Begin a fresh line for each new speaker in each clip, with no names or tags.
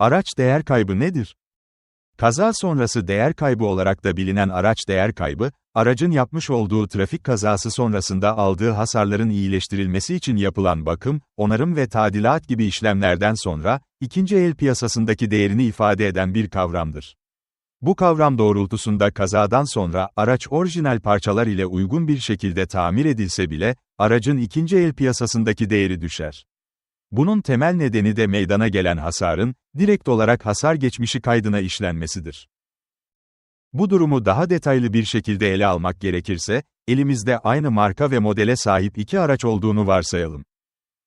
Araç değer kaybı nedir? Kaza sonrası değer kaybı olarak da bilinen araç değer kaybı, aracın yapmış olduğu trafik kazası sonrasında aldığı hasarların iyileştirilmesi için yapılan bakım, onarım ve tadilat gibi işlemlerden sonra, ikinci el piyasasındaki değerini ifade eden bir kavramdır. Bu kavram doğrultusunda kazadan sonra araç orijinal parçalar ile uygun bir şekilde tamir edilse bile, aracın ikinci el piyasasındaki değeri düşer. Bunun temel nedeni de meydana gelen hasarın, direkt olarak hasar geçmişi kaydına işlenmesidir. Bu durumu daha detaylı bir şekilde ele almak gerekirse, elimizde aynı marka ve modele sahip iki araç olduğunu varsayalım.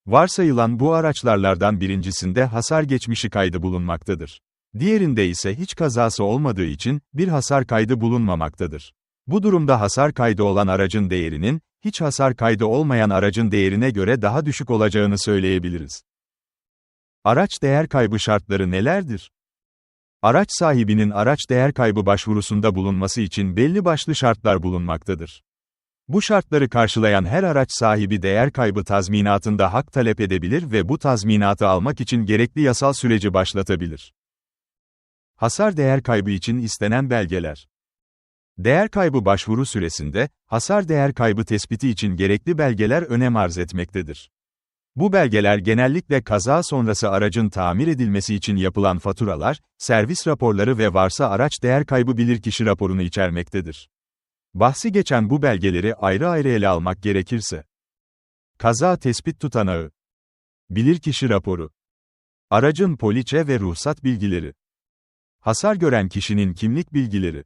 Varsayılan bu araçlardan birincisinde hasar geçmişi kaydı bulunmaktadır. Diğerinde ise hiç kazası olmadığı için, bir hasar kaydı bulunmamaktadır. Bu durumda hasar kaydı olan aracın değerinin, hiç hasar kaydı olmayan aracın değerine göre daha düşük olacağını söyleyebiliriz. Araç değer kaybı şartları nelerdir? Araç sahibinin araç değer kaybı başvurusunda bulunması için belli başlı şartlar bulunmaktadır. Bu şartları karşılayan her araç sahibi değer kaybı tazminatında hak talep edebilir ve bu tazminatı almak için gerekli yasal süreci başlatabilir. Hasar değer kaybı için istenen belgeler. Değer kaybı başvuru süresinde, hasar değer kaybı tespiti için gerekli belgeler önem arz etmektedir. Bu belgeler genellikle kaza sonrası aracın tamir edilmesi için yapılan faturalar, servis raporları ve varsa araç değer kaybı bilirkişi raporunu içermektedir. Bahsi geçen bu belgeleri ayrı ayrı ele almak gerekirse. Kaza tespit tutanağı. Bilirkişi raporu. Aracın poliçe ve ruhsat bilgileri. Hasar gören kişinin kimlik bilgileri.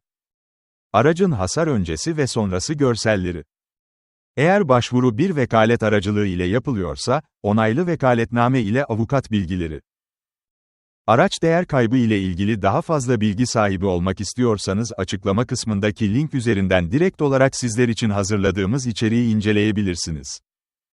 Aracın hasar öncesi ve sonrası görselleri. Eğer başvuru bir vekalet aracılığı ile yapılıyorsa, onaylı vekaletname ile avukat bilgileri. Araç değer kaybı ile ilgili daha fazla bilgi sahibi olmak istiyorsanız açıklama kısmındaki link üzerinden direkt olarak sizler için hazırladığımız içeriği inceleyebilirsiniz.